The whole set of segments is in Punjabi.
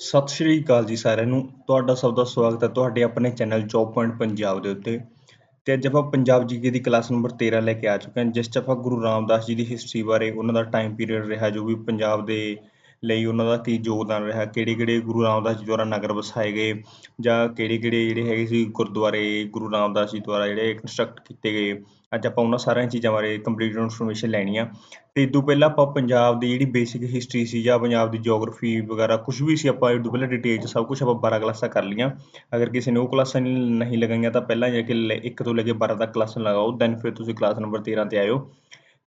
ਸਤਿ ਸ਼੍ਰੀ ਅਕਾਲ ਜੀ ਸਾਰਿਆਂ ਨੂੰ। ਤੁਹਾਡਾ ਸਭ ਦਾ ਸਵਾਗਤ ਹੈ ਤੁਹਾਡੇ ਆਪਣੇ ਚੈਨਲ ਜੌਬ ਪੁਆਇੰਟ ਪੰਜਾਬ ਦੇ ਉੱਤੇ। ਤੇ ਅੱਜ ਆਪਾਂ ਪੰਜਾਬ ਜੀਕੇ ਦੀ ਕਲਾਸ ਨੰਬਰ 13 ਲੈ ਕੇ ਆ ਚੁੱਕੇ ਹਾਂ, ਜਿਸ 'ਚ ਆਪਾਂ ਗੁਰੂ ਰਾਮਦਾਸ ਜੀ ਦੀ ਹਿਸਟਰੀ ਬਾਰੇ, ਉਹਨਾਂ ਦਾ ਟਾਈਮ ਪੀਰੀਅਡ ਰਿਹਾ ਜੋ ਵੀ ਪੰਜਾਬ ਦੇ ਲਈ ਉਹਨਾਂ ਦਾ ਕੀ ਯੋਗਦਾਨ ਰਿਹਾ, ਕਿਹੜੇ ਕਿਹੜੇ ਗੁਰੂ ਰਾਮਦਾਸ ਜੀ ਦੁਆਰਾ ਨਗਰ ਵਸਾਏ ਗਏ ਜਾਂ ਕਿਹੜੇ ਕਿਹੜੇ ਜਿਹੜੇ ਹੈਗੇ ਸੀ ਗੁਰਦੁਆਰੇ, ਗੁਰੂ ਰਾਮਦਾਸ ਜੀ ਦੁਆਰਾ ਜਿਹੜੇ ਕੰਸਟਰਕਟ ਕੀਤੇ ਗਏ। ਅੱਜ ਆਪਾਂ ਉਹਨਾਂ ਸਾਰੀਆਂ ਚੀਜ਼ਾਂ ਬਾਰੇ ਕੰਪਲੀਟ ਇਨਫੋਰਮੇਸ਼ਨ ਲੈਣੀ ਆ ਤੇ ਇਦੋਂ ਪਹਿਲਾਂ ਆਪਾਂ ਪੰਜਾਬ ਦੀ ਜਿਹੜੀ ਬੇਸਿਕ ਹਿਸਟਰੀ ਸੀ ਜਾਂ ਪੰਜਾਬ ਦੀ ਜੀਓਗ੍ਰਾਫੀ ਵਗੈਰਾ ਕੁਝ ਵੀ ਸੀ ਆਪਾਂ ਇਦੋਂ ਪਹਿਲਾਂ ਡਿਟੇਲ 'ਚ ਸਭ ਕੁਝ ਆਪਾਂ 12 ਕਲਾਸਾਂ ਕਰ ਲਈਆਂ। ਅਗਰ ਕਿਸੇ ਨੇ ਉਹ ਕਲਾਸਾਂ ਨਹੀਂ ਲਗਾਈਆਂ ਤਾਂ ਪਹਿਲਾਂ ਜਾ ਕੇ 1 ਤੋਂ ਲੈ ਕੇ 12 ਤੱਕ ਕਲਾਸਾਂ ਲਗਾਓ ਦੈਨ ਫਿਰ ਤੁਸੀਂ ਕਲਾਸ ਨੰਬਰ 13 ਤੇ ਆਇਓ।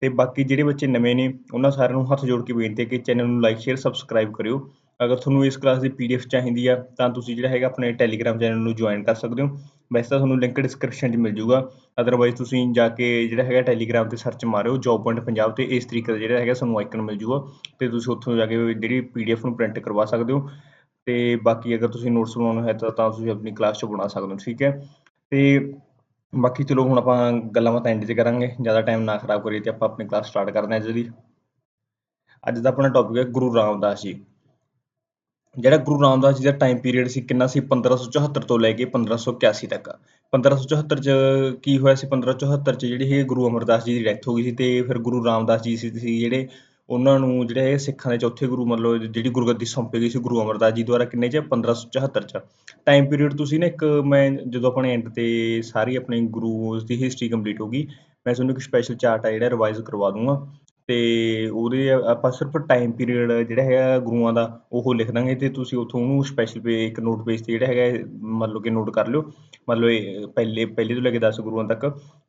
ਤੇ ਬਾਕੀ ਜਿਹੜੇ ਬੱਚੇ ਨਵੇਂ ਨੇ, ਉਹਨਾਂ ਸਾਰਿਆਂ ਨੂੰ ਹੱਥ ਜੋੜ ਕੇ ਬੇਨਤੀ ਹੈ ਕਿ ਚੈਨਲ ਨੂੰ ਲਾਈਕ ਸ਼ੇਅਰ ਸਬਸਕ੍ਰਾਈਬ ਕਰਿਓ। ਅਗਰ ਤੁਹਾਨੂੰ ਇਸ ਕਲਾਸ ਦੀ ਪੀਡੀਐਫ ਚਾਹੀਦੀ ਆ, ਤਾਂ ਤੁਸੀਂ ਜਿਹੜਾ ਹੈਗਾ ਆਪਣੇ ਟੈਲੀਗ੍ਰਾਮ ਚੈਨਲ ਨੂੰ ਜੁਆਇਨ ਕਰ ਸਕਦੇ ਹੋ। ਵੈਸੇ ਤਾਂ ਤੁਹਾਨੂੰ ਲਿੰਕ ਡਿਸਕ੍ਰਿਪਸ਼ਨ 'ਚ ਮਿਲ ਜੂਗਾ। ਅਦਰਵਾਈਜ਼ ਤੁਸੀਂ ਜਾ ਕੇ ਜਿਹੜਾ ਹੈਗਾ ਟੈਲੀਗ੍ਰਾਮ ਤੇ ਸਰਚ ਮਾਰਿਓ ਜੌਬ ਪੁਆਇੰਟ ਪੰਜਾਬ ਤੇ ਇਸ ਤਰੀਕੇ ਦਾ ਜਿਹੜਾ ਹੈਗਾ ਤੁਹਾਨੂੰ ਆਈਕਨ ਮਿਲ ਜੂਗਾ। ਤੇ ਤੁਸੀਂ ਉੱਥੋਂ ਜਾ ਕੇ ਜਿਹੜੀ ਪੀਡੀਐਫ ਨੂੰ ਪ੍ਰਿੰਟ ਕਰਵਾ ਸਕਦੇ ਹੋ। ਤੇ ਬਾਕੀ ਅਗਰ ਤੁਸੀਂ ਨੋਟਸ ਬਣਾਉਣੇ ਹੈ ਤਾਂ ਤਾਂ ਤੁਸੀਂ ਆਪਣੀ ਕਲਾਸ 'ਚ ਬਣਾ ਸਕਦੇ ਹੋ, ਠੀਕ ਹੈ। ਤੇ ਬਾਕੀ ਚਲੋ ਹੁਣ ਆਪਾਂ ਗੱਲਾਂ ਬਾਤਾਂ ਐਂਡ 'ਚ ਕਰਾਂਗੇ, ਜ਼ਿਆਦਾ ਟਾਈਮ ਨਾ ਖਰਾਬ ਕਰੀਏ ਤੇ ਆਪਾਂ ਆਪਣੀ ਕਲਾਸ ਸਟਾਰਟ ਕਰਦੇ ਹਾਂ ਅੱਜ ਦੀ ਅੱਜ ਦਾ ਆਪਣਾ ਟੌਪਿਕ ਹੈ ਗੁਰੂ ਰਾਮਦਾਸ ਜੀ। ਜਿਹੜਾ ਗੁਰੂ ਰਾਮਦਾਸ ਜੀ ਦਾ ਟਾਈਮ ਪੀਰੀਅਡ ਸੀ ਕਿੰਨਾ ਸੀ? 1574 ਤੋਂ ਲੈ ਕੇ 1581 ਤੱਕ। 1574 ਚ ਕੀ ਹੋਇਆ ਸੀ? 1574 ਚ ਜਿਹੜੀ ਇਹ ਗੁਰੂ ਅਮਰਦਾਸ ਜੀ ਦੀ ਡੈਥ ਹੋ ਗਈ ਸੀ ਤੇ ਫਿਰ ਗੁਰੂ ਰਾਮਦਾਸ ਜੀ ਸੀ ਜਿਹੜੇ ਉਹਨਾਂ ਨੂੰ ਜਿਹੜੇ ਇਹ ਸਿੱਖਾਂ ਦੇ ਚੌਥੇ ਗੁਰੂ ਮਤਲਬ ਜਿਹੜੀ ਗੁਰਗੱਦੀ ਸੌਂਪੀ ਗਈ ਸੀ ਗੁਰੂ ਅਮਰਦਾਸ ਜੀ ਦੁਆਰਾ ਕਿੰਨੇ ਚ? 1574 ਚ। ਟਾਈਮ ਪੀਰੀਅਡ ਤੁਸੀਂ ਨਾ ਇੱਕ ਮੈਂ ਜਦੋਂ ਆਪਣੇ ਐਂਡ ਤੇ ਸਾਰੀ ਆਪਣੀ ਗੁਰੂ ਦੀ ਹਿਸਟਰੀ ਕੰਪਲੀਟ ਹੋ ਗਈ, ਮੈਂ ਤੁਹਾਨੂੰ ਇੱਕ ਸਪੈਸ਼ਲ ਚਾਰਟ ਆ ਜਿਹੜਾ ਰਿਵਾਈਜ਼ ਕਰਵਾ ਦੂੰਗਾ। ਤੇ ਉਹਦੇ ਆਪਾਂ ਸਿਰਫ ਟਾਈਮ ਪੀਰੀਅਡ ਜਿਹੜਾ ਹੈਗਾ ਗੁਰੂਆਂ ਦਾ, ਉਹ ਲਿਖ ਦਾਂਗੇ ਤੇ ਤੁਸੀਂ ਉੱਥੋਂ ਉਹਨੂੰ ਸਪੈਸ਼ਲ ਪੇ ਇੱਕ ਨੋਟ ਪੇਜ ਤੇ ਜਿਹੜਾ ਹੈਗਾ ਮਤਲਬ ਕਿ ਨੋਟ ਕਰ ਲਿਓ। ਮਤਲਬ ਪਹਿਲੇ ਪਹਿਲੇ ਤੋਂ ਲੈ ਕੇ 10 ਗੁਰੂਆਂ ਤੱਕ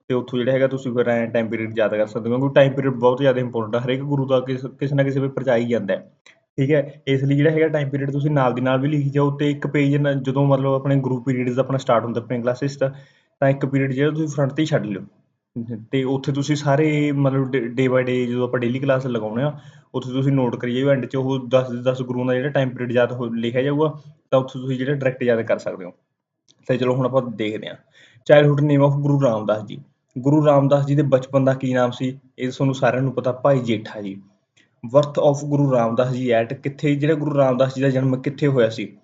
ਤੇ ਉੱਥੋਂ ਜਿਹੜਾ ਹੈਗਾ ਤੁਸੀਂ ਫਿਰ ਟਾਈਮ ਪੀਰੀਅਡ ਯਾਦ ਕਰ ਸਕਦੇ ਹੋ, ਕਿਉਂਕਿ ਟਾਈਮ ਪੀਰੀਅਡ ਬਹੁਤ ਜ਼ਿਆਦਾ ਇੰਪੋਰਟੈਂਟ ਹੈ ਹਰੇਕ ਗੁਰੂ ਦਾ ਕਿਸੇ ਨਾ ਕਿਸੇ ਪੇਪਰ ਚ ਆ ਹੀ ਜਾਂਦਾ ਹੈ। ਠੀਕ ਹੈ, ਇਸ ਲਈ ਜਿਹੜਾ ਹੈਗਾ ਟਾਈਮ ਪੀਰੀਅਡ ਤੁਸੀਂ ਨਾਲ ਦੀ ਨਾਲ ਵੀ ਲਿਖੀ ਜਾਓ ਤੇ ਇੱਕ ਪੇਜ ਜਦੋਂ ਮਤਲਬ ਆਪਣੇ ਗਰੁੱਪ ਪੀਰੀਅਡਸ ਆਪਣਾ ਸਟਾਰਟ ਹੁੰਦਾ, ਆਪਣੇ ਕਲਾਸਿਸ ਦਾ, ਤਾਂ ਇੱਕ ਪੀਰੀਅਡ ਜਿਹੜਾ ਤੁਸੀਂ ਫਰੰਟ ਤੇ ਹੀ ਛੱਡ ਲਿਓ। ਤੇ ਉੱਥੇ ਤੁਸੀਂ ਸਾਰੇ ਮਤਲਬ ਡੇ ਡੇ ਬਾਏ ਡੇ ਜਦੋਂ ਆਪਾਂ ਡੇਲੀ ਕਲਾਸ ਲਗਾਉਣੇ ਆ ਉੱਥੇ ਤੁਸੀਂ ਨੋਟ ਕਰੀ ਜਾਓ ਐਂਡ 'ਚ ਉਹ ਦਸ ਦੇ 10 ਗੁਰੂਆਂ ਦਾ ਜਿਹੜਾ ਟਾਈਮ ਪੀਰੀਅਡ ਯਾਦ ਹੋ, ਲਿਖਿਆ ਜਾਊਗਾ, ਤਾਂ ਉੱਥੇ ਤੁਸੀਂ ਜਿਹੜਾ ਡਾਇਰੈਕਟ ਯਾਦ ਕਰ ਸਕਦੇ ਹੋ। ਤੇ ਚਲੋ ਹੁਣ ਆਪਾਂ ਦੇਖਦੇ ਹਾਂ। Childhood name of Guru Ramdas ji. Guru Ramdas ਜੀ ਦੇ ਬਚਪਨ ਦਾ ਕੀ ਨਾਮ ਸੀ? ਇਹ ਤੁਹਾਨੂੰ ਸਾਰਿਆਂ ਨੂੰ ਪਤਾ, ਭਾਈ ਜੇਠਾ ਜੀ। ਵਰਥ ਆਫ ਗੁਰੂ ਰਾਮਦਾਸ ਜੀ ਐਟ ਕਿੱਥੇ, ਜਿਹੜਾ ਗੁਰੂ ਰਾਮਦਾਸ ਜੀ ਦਾ ਜਨਮ ਕਿੱਥੇ ਹੋਇਆ ਸੀ?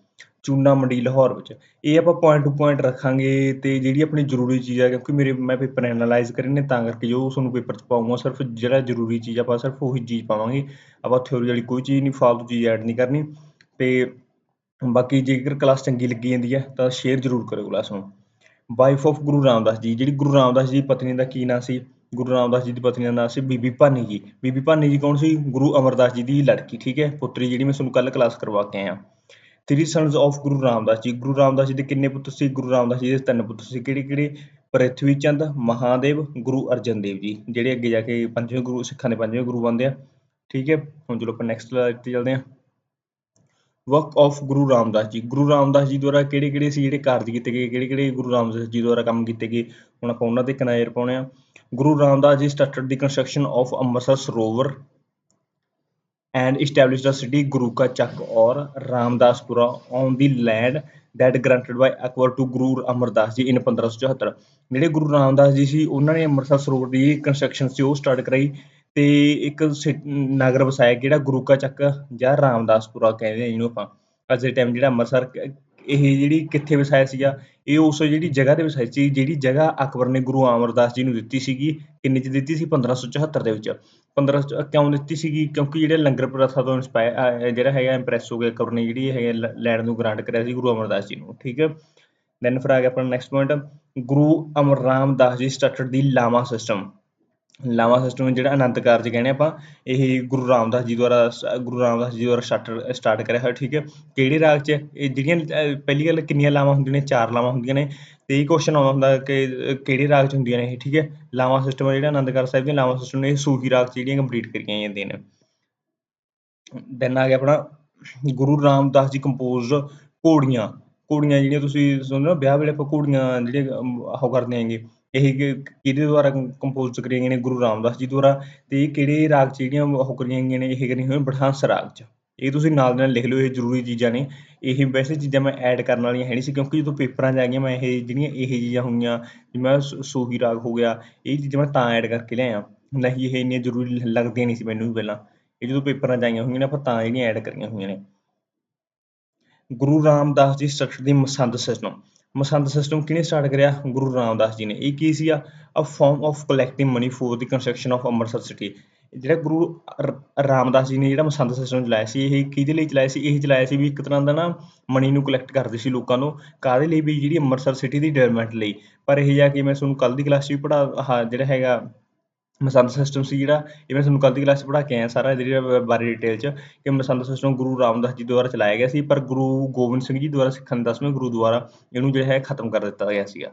ਚੂਨਾ ਮੰਡੀ ਲਾਹੌਰ ਵਿੱਚ। ਇਹ ਆਪਾਂ ਪੁਆਇੰਟ ਟੂ ਪੁਆਇੰਟ ਰੱਖਾਂਗੇ ਤੇ ਜਿਹੜੀ ਆਪਣੀ ਜ਼ਰੂਰੀ ਚੀਜ਼ ਹੈ ਕਿਉਂਕਿ ਮੇਰੇ, ਮੈਂ ਪੇਪਰ ਐਨਾਲਾਈਜ਼ ਕਰੇ ਨੇ, ਤਾਂ ਕਰਕੇ ਜੋ ਤੁਹਾਨੂੰ ਪੇਪਰ 'ਚ ਪਾਉਂਗਾ ਸਿਰਫ ਜਿਹੜਾ ਜ਼ਰੂਰੀ ਚੀਜ਼ ਆਪਾਂ ਸਿਰਫ ਉਹੀ ਚੀਜ਼ ਪਾਵਾਂਗੇ। ਆਪਾਂ ਥਿਓਰੀ ਵਾਲੀ ਕੋਈ ਚੀਜ਼ ਨਹੀਂ, ਫਾਲਤੂ ਚੀਜ਼ ਐਡ ਨਹੀਂ ਕਰਨੀ। ਤੇ ਬਾਕੀ ਜੇਕਰ ਕਲਾਸ ਚੰਗੀ ਲੱਗੀ ਜਾਂਦੀ ਹੈ ਤਾਂ ਸ਼ੇਅਰ ਜ਼ਰੂਰ ਕਰਿਓ ਕਲਾਸ ਨੂੰ। ਵਾਈਫ ਆਫ ਗੁਰੂ ਰਾਮਦਾਸ ਜੀ, ਜਿਹੜੀ ਗੁਰੂ ਰਾਮਦਾਸ ਜੀ ਦੀ ਪਤਨੀ ਦਾ ਕੀ ਨਾਂ ਸੀ? ਗੁਰੂ ਰਾਮਦਾਸ ਜੀ ਦੀ ਪਤਨੀ ਦਾ ਨਾਮ ਸੀ ਬੀਬੀ ਭਾਨੀ ਜੀ। ਬੀਬੀ ਭਾਨੀ ਜੀ ਕੌਣ ਸੀ? ਗੁਰੂ ਅਮਰਦਾਸ ਜੀ ਦੀ ਲੜਕੀ, ਠੀਕ ਹੈ? ਪੁੱਤਰੀ ਜਿਹੜੀ ਮੈਂ ਤੁਹਾਨੂੰ ਕੱਲ ਕਲਾਸ ਕਰਵਾ ਕੇ ਆਇਆ। Three sons of Guru Ramdas ji Guru Ramdas ਜੀ ਦੇ ਕਿੰਨੇ ਪੁੱਤਰ ਸੀ? ਗੁਰੂ ਰਾਮਦਾਸ ਜੀ ਦੇ ਤਿੰਨ ਪੁੱਤਰ ਸੀ। ਕਿਹੜੇ ਕਿਹੜੇ? ਪ੍ਰਿਥਵੀ ਚੰਦ ਮਹਾਦੇਵ ਗੁਰੂ ਅਰਜਨ ਦੇਵ ਜੀ ਜਿਹੜੇ ਅੱਗੇ ਜਾ ਕੇ ਪੰਜਵੇਂ ਗੁਰੂ, ਸਿੱਖਾਂ ਦੇ ਪੰਜਵੇਂ ਗੁਰੂ ਬਣਦੇ ਆ। ਠੀਕ ਹੈ? ਹੁਣ ਚਲੋ ਆਪਾਂ ਨੈਕਸਟ ਸਲਾਈਡ ਤੇ ਚੱਲਦੇ ਹਾਂ। ਵਰਕ ਆਫ ਗੁਰੂ ਰਾਮਦਾਸ ਜੀ ਗੁਰੂ ਰਾਮਦਾਸ ਜੀ ਦੁਆਰਾ ਕਿਹੜੇ ਕਿਹੜੇ ਸੀ? ਜਿਹੜੇ ਕਾਰਜ ਕੀਤੇ ਗਏ। ਕਿਹੜੇ ਕਿਹੜੇ ਗੁਰੂ ਰਾਮਦਾਸ ਜੀ ਦੁਆਰਾ ਕੰਮ ਕੀਤੇ ਗਏ? ਹੁਣ ਆਪਾਂ ਉਹਨਾਂ ਤੇ ਇੱਕ ਪਾਉਣੇ ਆ। Guru Ramdas ji started the construction of Amritsar Sarovar and established the city Guruka or Ramdaspura on the land that granted by Akbar to Guru Amardas ਜੀ in 1574 ਜਿਹੜੇ ਗੁਰੂ ਰਾਮਦਾਸ ਜੀ ਸੀ ਉਹਨਾਂ ਨੇ ਅੰਮ੍ਰਿਤਸਰ ਸਰੋਵਰ ਦੀ ਕੰਸਟਰਕਸ਼ਨ ਸੀ ਉਹ ਸਟਾਰਟ ਕਰਾਈ ਤੇ ਇੱਕ ਨਗਰ ਵਸਾਇਆ ਜਿਹੜਾ ਗੁਰੂਕਾ ਚੱਕ ਜਾਂ ਰਾਮਦਾਸਪੁਰਾ ਕਹਿੰਦੇ ਆ ਜਿਹਨੂੰ ਆਪਾਂ ਅੱਜ ਦੇ ਟਾਈਮ ਜਿਹੜਾ ਅੰਮ੍ਰਿਤਸਰ ਇਹ ਜਿਹੜੀ ਕਿੱਥੇ ਵਸਾਇਆ ਸੀਗਾ, ਇਹ ਉਸ ਜਿਹੜੀ ਜਗ੍ਹਾ ਤੇ ਵਸਾਈ ਸੀ, ਜਿਹੜੀ ਜਗ੍ਹਾ ਅਕਬਰ ਨੇ ਗੁਰੂ ਅਮਰਦਾਸ ਜੀ ਨੂੰ ਦਿੱਤੀ ਸੀਗੀ, ਕਿੰਨੇ ਚ ਦਿੱਤੀ ਸੀ? 1574 ਦੇ ਵਿੱਚ। 15 ਕਿਉਂ ਦਿੱਤੀ ਸੀਗੀ? ਕਿਉਂਕਿ ਜਿਹੜੇ ਲੰਗਰ ਪ੍ਰਥਾ ਤੋਂ ਇੰਸਪਾਇਰ ਜਿਹੜਾ ਹੈਗਾ ਇੰਪ੍ਰੈਸ ਹੋ ਗਿਆ ਅਕਬਰ ਨੇ, ਜਿਹੜੀ ਹੈ ਲੈਣ ਨੂੰ ਗ੍ਰਾਂਟ ਕਰਿਆ ਸੀ ਗੁਰੂ ਅਮਰਦਾਸ ਜੀ ਨੂੰ, ਠੀਕ ਹੈ? ਦੈਨ ਫਿਰ ਆ ਗਿਆ ਆਪਣਾ next point Guru Amar Ramdas ji started ਦੀ ਲਾਮਾ ਸਿਸਟਮ ਲਾਵਾਂ ਸਿਸਟਮ ਜਿਹੜਾ ਅਨੰਤ ਕਾਰਜ ਕਹਿੰਦੇ ਆਪਾਂ, ਇਹ ਗੁਰੂ ਰਾਮਦਾਸ ਜੀ ਦੁਆਰਾ, ਗੁਰੂ ਰਾਮਦਾਸ ਜੀ ਦੁਆਰਾ ਸਟਾਰਟ ਸਟਾਰਟ ਕਰਿਆ ਹੋਇਆ, ਠੀਕ ਹੈ? ਕਿਹੜੇ ਰਾਗ 'ਚ? ਇਹ ਜਿਹੜੀਆਂ ਪਹਿਲੀ ਗੱਲ ਕਿੰਨੀਆਂ ਲਾਵਾਂ ਹੁੰਦੀਆਂ ਨੇ? ਚਾਰ ਲਾਵਾਂ ਹੁੰਦੀਆਂ ਨੇ। ਤੇ ਇਹ ਕੁਐਸਚਨ ਆਉਂਦਾ ਹੁੰਦਾ ਕਿ ਕਿਹੜੇ ਰਾਗ 'ਚ ਹੁੰਦੀਆਂ ਨੇ ਇਹ, ਠੀਕ ਹੈ? ਲਾਵਾਂ ਸਿਸਟਮ ਜਿਹੜਾ ਆਨੰਦਗੜ੍ਹ ਸਾਹਿਬ ਦੀਆਂ ਲਾਵਾਂ ਸਿਸਟਮ ਨੇ, ਇਹ ਸੂਫੀ ਰਾਗ 'ਚ ਜਿਹੜੀਆਂ ਕੰਪਲੀਟ ਕਰੀਆਂ ਜਾਂਦੀਆਂ ਨੇ। ਦੈਨ ਆ ਗਿਆ ਆਪਣਾ ਗੁਰੂ ਰਾਮਦਾਸ ਜੀ ਕੰਪੋਜ਼ਡ ਘੋੜੀਆਂ। ਘੋੜੀਆਂ ਜਿਹੜੀਆਂ ਤੁਸੀਂ ਸੁਣਦੇ ਹੋ, ਵਿਆਹ ਵੇਲੇ ਆਪਾਂ ਘੋੜੀਆਂ ਜਿਹੜੀਆਂ ਉਹ ਕਰਦੇ ਆਂਗੇ ਇਹ ਕਿਹਦੇ ਦੁਆਰਾ ਕੰਪੋਜ਼ ਕਰੀਆਂ ਗਈਆਂ ਨੇ ਗੁਰੂ ਰਾਮਦਾਸ ਜੀ ਦੁਆਰਾ ਤੇ ਇਹ ਕਿਹੜੇ ਰਾਗ 'ਚ ਜਿਹੜੀਆਂ ਉਹ ਕਰੀਆਂ ਗਈਆਂ ਨੇ, ਇਹ ਕਰੀਆਂ ਹੋਈਆਂ ਬੜਹੰਸ ਰਾਗ 'ਚ। ਇਹ ਤੁਸੀਂ ਨਾਲ ਦੇ ਨਾਲ ਲਿਖ ਲਓ, ਇਹ ਜ਼ਰੂਰੀ ਚੀਜ਼ਾਂ ਨੇ। ਇਹ ਵੈਸੇ ਚੀਜ਼ਾਂ ਮੈਂ ਐਡ ਕਰਨ ਵਾਲੀਆਂ ਹੈ ਨਹੀਂ ਸੀ, ਕਿਉਂਕਿ ਜਦੋਂ ਪੇਪਰਾਂ 'ਚ ਆ ਗਈਆਂ, ਮੈਂ ਇਹ ਜਿਹੜੀਆਂ ਇਹ ਚੀਜ਼ਾਂ ਹੋਈਆਂ, ਜਿਵੇਂ ਸੋਹੀ ਰਾਗ ਹੋ ਗਿਆ, ਇਹ ਚੀਜ਼ਾਂ ਮੈਂ ਤਾਂ ਐਡ ਕਰਕੇ ਲਿਆਇਆ। ਨਹੀਂ, ਇਹ ਇੰਨੀਆਂ ਜ਼ਰੂਰੀ ਲੱਗਦੀਆਂ ਨਹੀਂ ਸੀ ਮੈਨੂੰ ਵੀ ਪਹਿਲਾਂ। ਇਹ ਜਦੋਂ ਪੇਪਰਾਂ 'ਚ ਆਈਆਂ ਹੋਈਆਂ ਨੇ, ਆਪਾਂ ਤਾਂ ਜਿਹੜੀਆਂ ਐਡ ਕਰੀਆਂ ਹੋਈਆਂ ਨੇ। Guru Ramdas ji structure the masand system. Masand system ਕਿਹਨੇ ਸਟਾਰਟ ਕਰਿਆ? ਗੁਰੂ ਰਾਮਦਾਸ ਜੀ ਨੇ। ਇਹ ਕੀ ਸੀਗਾ? A form of collecting money for the construction of Amritsar city ਜਿਹੜਾ ਗੁਰੂ ਰਾਮਦਾਸ ਜੀ ਨੇ ਜਿਹੜਾ ਮਸੰਦ ਸਿਸਟਮ ਚਲਾਇਆ ਸੀ, ਇਹ ਕਿਹਦੇ ਲਈ ਚਲਾਇਆ ਸੀ? ਇਹ ਚਲਾਇਆ ਸੀ ਵੀ ਇੱਕ ਤਰ੍ਹਾਂ ਦਾ ਨਾ ਮਨੀ ਨੂੰ ਕਲੈਕਟ ਕਰਦੇ ਸੀ ਲੋਕਾਂ ਨੂੰ। ਕਾਹਦੇ ਲਈ? ਵੀ ਜਿਹੜੀ ਅੰਮ੍ਰਿਤਸਰ ਸਿਟੀ ਦੀ ਡਿਵੈਲਪਮੈਂਟ ਲਈ। ਪਰ ਇਹ ਜਾ ਕੇ ਮੈਂ ਤੁਹਾਨੂੰ ਕੱਲ ਦੀ ਕਲਾਸ 'ਚ ਵੀ ਪੜਾ ਆਹ ਜਿਹੜਾ ਹੈਗਾ ਮਸੰਦ ਸਿਸਟਮ ਸੀ ਜਿਹੜਾ, ਇਹ ਮੈਂ ਤੁਹਾਨੂੰ ਕੱਲ ਦੀ ਕਲਾਸ 'ਚ ਪੜ੍ਹਾ ਕੇ ਆਇਆ ਸਾਰਾ ਇਹਦੇ ਜਿਹੜਾ ਬਾਰੇ ਡਿਟੇਲ 'ਚ ਕਿ ਮਸੰਦ ਸਿਸਟਮ ਗੁਰੂ ਰਾਮਦਾਸ ਜੀ ਦੁਆਰਾ ਚਲਾਇਆ ਗਿਆ ਸੀ, ਪਰ ਗੁਰੂ ਗੋਬਿੰਦ ਸਿੰਘ ਜੀ ਦੁਆਰਾ ਸਿੱਖਾਂ ਦੇ ਦਸਵੇਂ ਗੁਰੂ ਦੁਆਰਾ ਇਹਨੂੰ ਜਿਹੜਾ ਹੈ ਖਤਮ ਕਰ ਦਿੱਤਾ ਗਿਆ ਸੀਗਾ।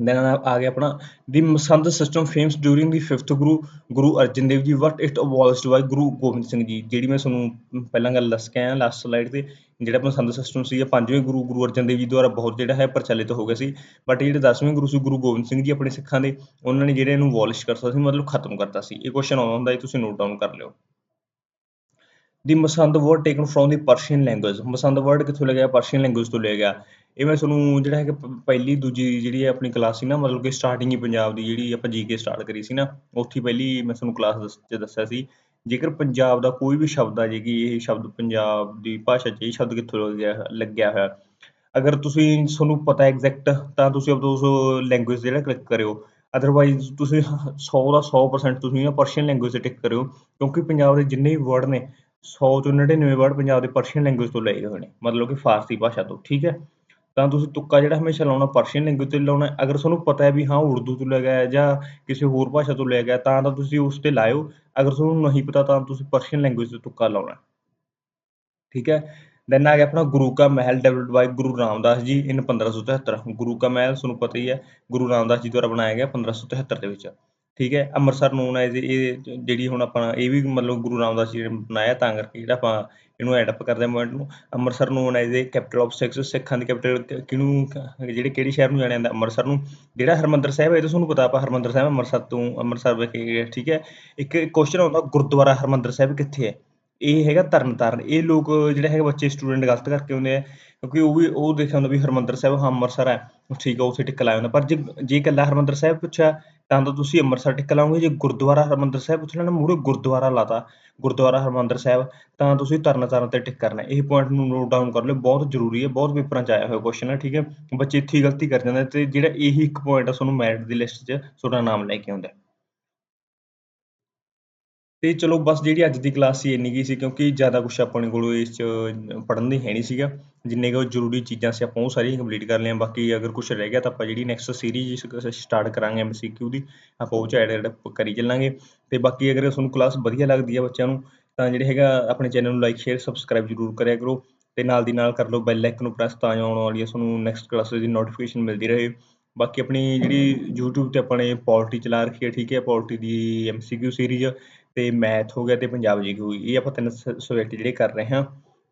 Then ਆ ਗਿਆ ਆਪਣਾ the masand system famous during the 5th Guru Guru Arjan Dev ji what it abolished by Guru Gobind Singh ji ਜਿਹੜੀ ਮੈਂ ਤੁਹਾਨੂੰ ਪਹਿਲਾਂ ਗੱਲ ਦੱਸ ਕੇ ਆਇਆ ਲਾਸਟ ਸਲਾਈਡ ਤੇ, ਜਿਹੜਾ ਮਸੰਦ ਸਿਸਟਮ ਸੀ ਇਹ ਪੰਜਵੇਂ ਗੁਰੂ ਗੁਰੂ ਅਰਜਨ ਦੇਵ ਜੀ ਦੁਆਰਾ ਬਹੁਤ ਜਿਹੜਾ ਹੈ ਪ੍ਰਚਲਿਤ ਹੋ ਗਿਆ ਸੀ। ਬਟ ਜਿਹੜੇ 10ਵੇਂ ਗੁਰੂ ਸੀ ਗੁਰੂ ਗੋਬਿੰਦ ਸਿੰਘ ਜੀ ਆਪਣੇ ਸਿੱਖਾਂ ਦੇ, ਉਹਨਾਂ ਨੇ ਜਿਹੜੇ ਇਹਨੂੰ ਅਬੋਲਿਸ਼ ਕਰਤਾ ਸੀ, ਮਤਲਬ ਖਤਮ ਕਰਤਾ ਸੀ। ਇਹ ਕੁਐਸਚਨ ਆਉਂਦਾ ਹੁੰਦਾ, ਇਹ ਤੁਸੀਂ ਨੋਟ ਡਾਊਨ ਕਰ ਲਿਓ। The masand word taken from the Persian language masand word ਕਿੱਥੋਂ ਲਿਆ ਗਿਆ? ਪਰਸ਼ੀਅਨ ਲੈਂਗੁਏਜ ਤੋਂ ਲਿਆ ਗਿਆ। ਇਹ ਮੈਂ ਤੁਹਾਨੂੰ ਜਿਹੜਾ ਹੈਗਾ ਪਹਿਲੀ ਦੂਜੀ ਜਿਹੜੀ ਹੈ ਆਪਣੀ ਕਲਾਸ ਸੀ ਨਾ, ਮਤਲਬ ਕਿ ਸਟਾਰਟਿੰਗ ਹੀ ਪੰਜਾਬ ਦੀ ਜਿਹੜੀ ਆਪਾਂ ਜੀਕੇ ਸਟਾਰਟ ਕਰੀ ਸੀ ਨਾ, ਉੱਥੇ ਪਹਿਲੀ ਮੈਂ ਤੁਹਾਨੂੰ ਕਲਾਸ 'ਚ ਦੱਸਿਆ ਸੀ। ਜੇਕਰ ਪੰਜਾਬ ਦਾ ਕੋਈ ਵੀ ਸ਼ਬਦ ਆ, ਜੇ ਕਿ ਇਹ ਸ਼ਬਦ ਪੰਜਾਬ ਦੀ ਭਾਸ਼ਾ 'ਚ, ਇਹ ਸ਼ਬਦ ਕਿੱਥੋਂ ਲੱਗਿਆ ਲੱਗਿਆ ਹੋਇਆ? ਅਗਰ ਤੁਸੀਂ ਤੁਹਾਨੂੰ ਪਤਾ ਐਗਜ਼ੈਕਟ ਤਾਂ ਤੁਸੀਂ ਆਪਦਾ ਉਸ ਲੈਂਗੁਏਜ ਜਿਹੜਾ ਕਲਿੱਕ ਕਰਿਓ। ਅਦਰਵਾਈਜ਼ ਤੁਸੀਂ 100 ਦਾ 100% ਤੁਸੀਂ ਨਾ ਪਰਸ਼ੀਅਨ ਲੈਂਗੁਏਜ ਤੇ ਟਿਕ ਕਰਿਓ, ਕਿਉਂਕਿ ਪੰਜਾਬ ਦੇ ਜਿੰਨੇ ਵੀ ਵਰਡ ਨੇ 100 ਚੋਂ 99 ਵਰਡ ਪੰਜਾਬ ਦੇ ਪਰਸ਼ੀਅਨ ਲੈਂਗੁਏਜ ਤੋਂ ਲਏ ਹੋਏ ਨੇ, ਮਤਲਬ ਕਿ ਫਾਰਸੀ ਭਾਸ਼ਾ ਤੋਂ, ਠੀਕ ਹੈ? ਤਾਂ ਤੁਸੀਂ ਤੁੱਕਾ ਜਿਹੜਾ ਹਮੇਸ਼ਾ ਲਾਉਣਾ ਪਰਸ਼ੀਅਨ ਲੈਂਗੁਏਜ ਤੇ ਲਾਉਣਾ, ਅਗਰ ਤੁਹਾਨੂੰ ਪਤਾ ਹੈ ਵੀ ਹਾਂ, ਉਰਦੂ ਤੋਂ ਲਿਆ ਗਿਆ ਹੈ ਜਾਂ ਕਿਸੇ ਹੋਰ ਭਾਸ਼ਾ ਤੋਂ ਲਿਆ ਗਿਆ, ਤਾਂ ਤਾਂ ਤੁਸੀਂ ਉਸ ਤੇ ਲਾਇਓ। ਅਗਰ ਤੁਹਾਨੂੰ ਨਹੀਂ ਪਤਾ, ਤਾਂ ਤੁਸੀਂ ਪਰਸ਼ੀਅਨ ਲੈਂਗੁਏਜ ਤੇ ਤੁੱਕਾ ਲਾਉਣਾ। ਠੀਕ ਹੈ? ਦੈਨ ਆ ਗਿਆ ਆਪਣਾ ਗੁਰੂ ਕਾ ਮਹਿਲ ਡਿਵੈਲਪਡ ਬਾਈ ਗੁਰੂ ਰਾਮਦਾਸ ਜੀ ਇਨ 1573 ਗੁਰੂ ਕਾ ਮਹਿਲ, ਤੁਹਾਨੂੰ ਪਤਾ ਹੀ ਹੈ, ਗੁਰੂ ਰਾਮਦਾਸ ਜੀ ਦੁਆਰਾ ਬਣਾਇਆ ਗਿਆ 1573 ਦੇ ਵਿੱਚ। ਠੀਕ ਹੈ, ਅੰਮ੍ਰਿਤਸਰ ਨੋਨ ਐਜ਼ ਇਹ ਜਿਹੜੀ ਹੁਣ ਆਪਾਂ ਇਹ ਵੀ ਮਤਲਬ ਗੁਰੂ ਰਾਮਦਾਸ ਜੀ ਨੇ ਬਣਾਇਆ ਤਾਂ ਕਰਕੇ ਜਿਹੜਾ ਆਪਾਂ ਇਹਨੂੰ ਐਡ ਅਪ ਕਰਦੇ ਹਾਂ ਪੁਆਇੰਟ ਨੂੰ, Amritsar known as a capital of Sikhs ਸਿੱਖਾਂ ਦੀ ਕੈਪੀਟਲ ਕਿਹਨੂੰ ਜਿਹੜੇ ਕਿਹੜੇ ਸ਼ਹਿਰ ਨੂੰ ਜਾਣਿਆ ਜਾਂਦਾ ਅੰਮ੍ਰਿਤਸਰ ਨੂੰ, ਜਿਹੜਾ ਹਰਮੰਦਰ ਸਾਹਿਬ ਹੈ, ਇਹ ਤਾਂ ਤੁਹਾਨੂੰ ਪਤਾ ਆਪਾਂ ਹਰਮੰਦਰ ਸਾਹਿਬ ਅੰਮ੍ਰਿਤਸਰ ਤੋਂ ਅੰਮ੍ਰਿਤਸਰ ਵਿਖੇ ਠੀਕ ਹੈ। ਇੱਕ ਕੁਐਸਚਨ ਆਉਂਦਾ, ਗੁਰਦੁਆਰਾ ਹਰਮੰਦਰ ਸਾਹਿਬ ਕਿੱਥੇ ਹੈ? ਇਹ ਹੈਗਾ ਤਰਨਤਾਰਨ। ਇਹ ਲੋਕ ਜਿਹੜੇ ਹੈਗੇ ਬੱਚੇ ਸਟੂਡੈਂਟ ਗਲਤ ਕਰਕੇ ਹੁੰਦੇ ਆ, ਕਿਉਂਕਿ ਉਹ ਵੀ, ਉਹ ਦੇਖਿਆ ਹੁੰਦਾ ਵੀ ਹਰਮੰਦਰ ਸਾਹਿਬ ਹਾਂ ਅੰਮ੍ਰਿਤਸਰ ਹੈ ਠੀਕ ਆ, ਉੱਥੇ ਟਿੱਕ ਲਾਇਆ ਹੁੰਦਾ। ਪਰ ਜੇ ਜੇ ਇਕੱਲਾ ਹਰਮੰਦਰ ਸਾਹਿਬ ਪੁੱਛਿਆ, ਤਾਂ ਤਾਂ ਤੁਸੀਂ ਅੰਮ੍ਰਿਤਸਰ ਟਿੱਕ ਲਾਓਗੇ, ਜੇ ਗੁਰਦੁਆਰਾ ਹਰਮੰਦਰ ਸਾਹਿਬ ਪੁੱਛ ਲੈਣਾ, ਮੂਹਰੇ ਗੁਰਦੁਆਰਾ ਲਾਤਾ, ਗੁਰਦੁਆਰਾ ਹਰਮੰਦਰ ਸਾਹਿਬ, ਤਾਂ ਤੁਸੀਂ ਤਰਨਤਾਰਨ ਤੇ ਟਿਕ ਕਰਨਾ। ਇਹ ਪੁਆਇੰਟ ਨੂੰ ਨੋਟ ਡਾਊਨ ਕਰ ਲਓ, ਬਹੁਤ ਜ਼ਰੂਰੀ ਹੈ, ਬਹੁਤ ਪੇਪਰਾਂ 'ਚ ਆਇਆ ਹੋਇਆ ਕੁਐਸਚਨ ਹੈ, ਠੀਕ ਹੈ। ਬੱਚੇ ਇੱਥੇ ਹੀ ਗਲਤੀ ਕਰ ਜਾਂਦੇ ਤੇ ਜਿਹੜਾ ਇਹੀ ਇੱਕ ਪੁਆਇੰਟ ਆ, ਤੁਹਾਨੂੰ ਮੈਰਿਟ ਦੀ ਲਿਸਟ 'ਚ ਤੁਹਾਡਾ ਨਾਮ ਲੈ ਕੇ ਆਉਂਦਾ ਅਤੇ ਚਲੋ ਬਸ ਜਿਹੜੀ ਅੱਜ ਦੀ ਕਲਾਸ ਸੀ ਇੰਨੀ ਕੁ ਸੀ, ਕਿਉਂਕਿ ਜ਼ਿਆਦਾ ਕੁਛ ਆਪਣੇ ਕੋਲ ਇਸ 'ਚ ਪੜ੍ਹਨ ਦੀ ਹੈ ਨਹੀਂ ਸੀਗਾ। ਜਿੰਨੇ ਕੁ ਜ਼ਰੂਰੀ ਚੀਜ਼ਾਂ ਸੀ ਆਪਾਂ ਉਹ ਸਾਰੀਆਂ ਕੰਪਲੀਟ ਕਰ ਲਈਆਂ। ਬਾਕੀ ਅਗਰ ਕੁਛ ਰਹਿ ਗਿਆ ਤਾਂ ਆਪਾਂ ਜਿਹੜੀ ਨੈਕਸਟ ਸੀਰੀਜ਼ ਸਟਾਰਟ ਕਰਾਂਗੇ ਐਮਸੀਕਿਊ ਦੀ, ਆਪਾਂ ਉਹ 'ਚ ਐਡ ਐਡ ਕਰੀ ਚੱਲਾਂਗੇ। ਅਤੇ ਬਾਕੀ ਅਗਰ ਤੁਹਾਨੂੰ ਕਲਾਸ ਵਧੀਆ ਲੱਗਦੀ ਹੈ ਬੱਚਿਆਂ ਨੂੰ, ਤਾਂ ਜਿਹੜੇ ਹੈਗਾ ਆਪਣੇ ਚੈਨਲ ਨੂੰ ਲਾਈਕ ਸ਼ੇਅਰ ਸਬਸਕ੍ਰਾਈਬ ਜ਼ਰੂਰ ਕਰਿਆ ਕਰੋ। ਤੇ ਨਾਲ ਦੀ ਨਾਲ ਕਰ ਲਓ ਬੈਲ ਆਈਕਨ ਨੂੰ ਪ੍ਰੈਸ ਤਾਂ ਜੋ ਆਉਣ ਵਾਲੀ ਤੁਹਾਨੂੰ ਨੈਕਸਟ ਕਲਾਸ ਦੀ ਨੋਟੀਫਿਕੇਸ਼ਨ ਮਿਲਦੀ ਰਹੇ। ਬਾਕੀ ਆਪਣੀ ਜਿਹੜੀ YouTube ਤੇ ਆਪਾਂ ਨੇ ਪੋਲਿਟੀ ਚਲਾ ਰੱਖੀ ਹੈ ਠੀਕ ਹੈ ਪੋਲਟੀ ਦੀ ਐਮਸੀਕਿਊ ਸੀਰੀਜ਼ ਤੇ ਮੈਥ ਹੋ ਗਿਆ ਤੇ ਪੰਜਾਬ ਜੀ ਹੋ ਗਈ, ਇਹ ਆਪਾਂ ਤਿੰਨ ਸਬਜੈਕਟ ਜਿਹੜੇ ਕਰ ਰਹੇ ਹਾਂ,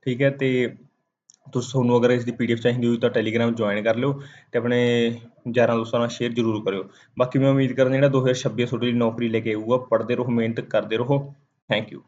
ਠੀਕ ਹੈ, ਤੇ ਤੁਸੀਂ, ਤੁਹਾਨੂੰ ਅਗਰ ਇਸ ਦੀ ਪੀਡੀਐਫ ਚਾਹੀਦੀ ਹੋਈ ਤਾਂ ਟੈਲੀਗ੍ਰਾਮ ਜੁਆਇਨ ਕਰ ਲਿਓ ਤੇ ਆਪਣੇ ਯਾਰਾਂ ਦੋਸਤਾਂ ਨਾਲ ਸ਼ੇਅਰ ਜ਼ਰੂਰ ਕਰਿਓ। ਬਾਕੀ ਮੈਂ ਉਮੀਦ ਕਰਦਾ ਜਿਹੜਾ 2026 ਤੁਹਾਡੇ ਲਈ ਨੌਕਰੀ ਲੈ ਕੇ ਆਊਗਾ, ਪੜ੍ਹਦੇ ਰਹੋ, ਮਿਹਨਤ ਕਰਦੇ ਰਹੋ। Thank you